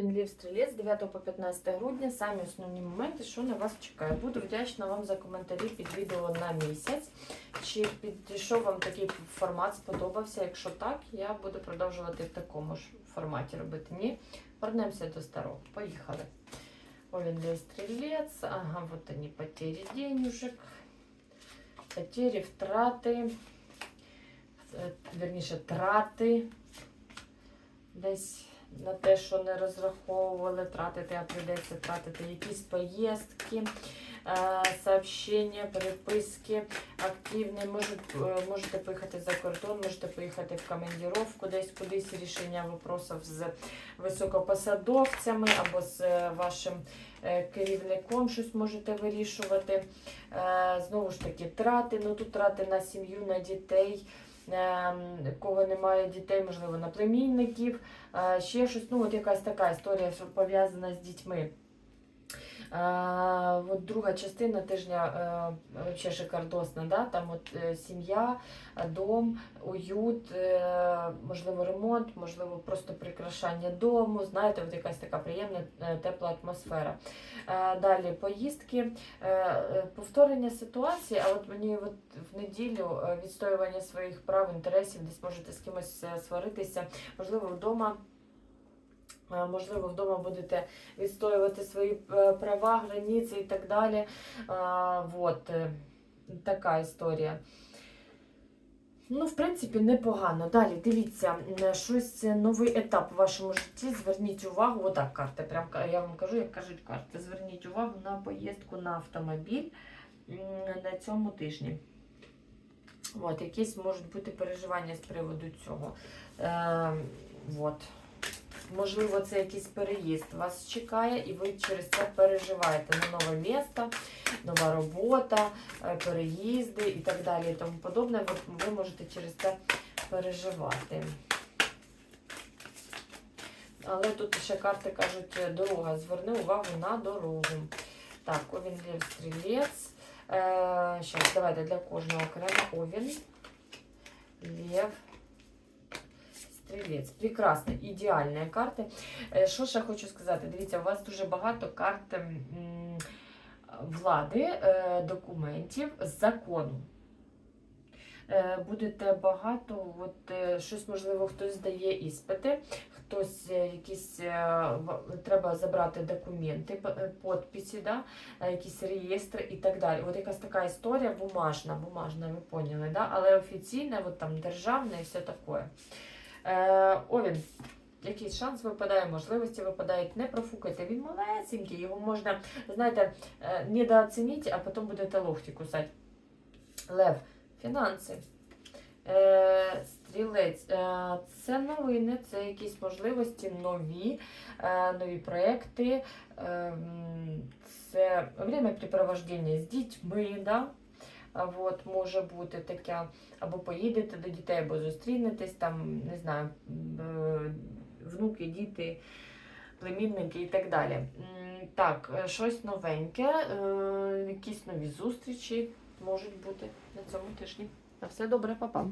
Овін Лів Стрілець 9 по 15 грудня. Самі основні моменти, що на вас чекає. Буду вдячна вам за коментарі під відео на місяць. Чи підійшов вам такий формат, сподобався? Якщо так, я буду продовжувати в такому ж форматі робити. Ні, вернемося до старого. Поїхали. Овен Лев Стрелец. Ага, вот они, потери денежек, потери, втрати, е, верніше, трати десь на те, що не розраховували, тратити, а прийдеться тратити якісь поїздки, е, сообщення, переписки активні. Можуть, е, можете поїхати за кордон, можете поїхати в командировку, десь кудись рішення випросів з високопосадовцями або з е, вашим керівником щось можете вирішувати. Знову ж таки, трати. Ну тут трати на сім'ю, на дітей. Ем, Кого немає дітей, можливо, на племінників, е, ще щось, ну от якась така історія, що пов'язана з дітьми. Е, от друга частина тижня е, вообще шикардосна, да? там от е, сім'я, е, дом, уют, можливо, ремонт, можливо, просто прикрашання дому, знаєте, от якась така приємна е, тепла атмосфера. Е, далі поїздки, е, повторення ситуації, а от мені от в неділю відстоювання своїх прав, інтересів, десь можете з кимось сваритися, можливо, вдома. Можливо, вдома будете відстоювати свої е, права, границі і так далі. А, Вот е, така історія. Ну, в принципі, непогано. Далі дивіться, щось е, новий етап в вашому житті. Зверніть увагу, отак карти. Прям я вам кажу, як кажуть карти. Зверніть увагу на поїздку на автомобіль на цьому тижні. От, якісь можуть бути переживання з приводу цього. Е, от. Можливо, це якийсь переїзд вас чекає, і ви через це переживаєте на нове місто, нова робота, е, переїзди і так далі і тому подобне. Ви, ви можете через це переживати. Але тут ще карти кажуть е, дорога. Зверни увагу на дорогу. Так, Овін Лев Стрілець. Е, щас, давайте для кожного окремо Овін. Лев. Стрілець. Прекрасно, ідеальні карти. Е, Що ще хочу сказати? Дивіться, у вас дуже багато карт влади, е, документів, закону. Е, Будете багато, от, щось, можливо, хтось здає іспити, хтось якісь треба забрати документи, п- підписи, да? якісь реєстри і так далі. От якась така історія бумажна, бумажна, ви поняли, да? але офіційна, от там державна і все таке. Е, Овін, якийсь шанс випадає, можливості випадають, не профукайте. Він малесенький, його можна, знаєте, е, недооцінити, а потім будете лохті кусати. Лев, фінанси. Е, Стрілець, е, це новини, це якісь можливості нові, е, нові проекти, е, це времяпрепровождення з дітьми. Да? От може бути таке, або поїдете до дітей, або зустрінетесь, там, не знаю, е, внуки, діти, племінники і так далі. Так, е, щось новеньке, е, якісь нові зустрічі можуть бути на цьому тижні. На все добре, папа.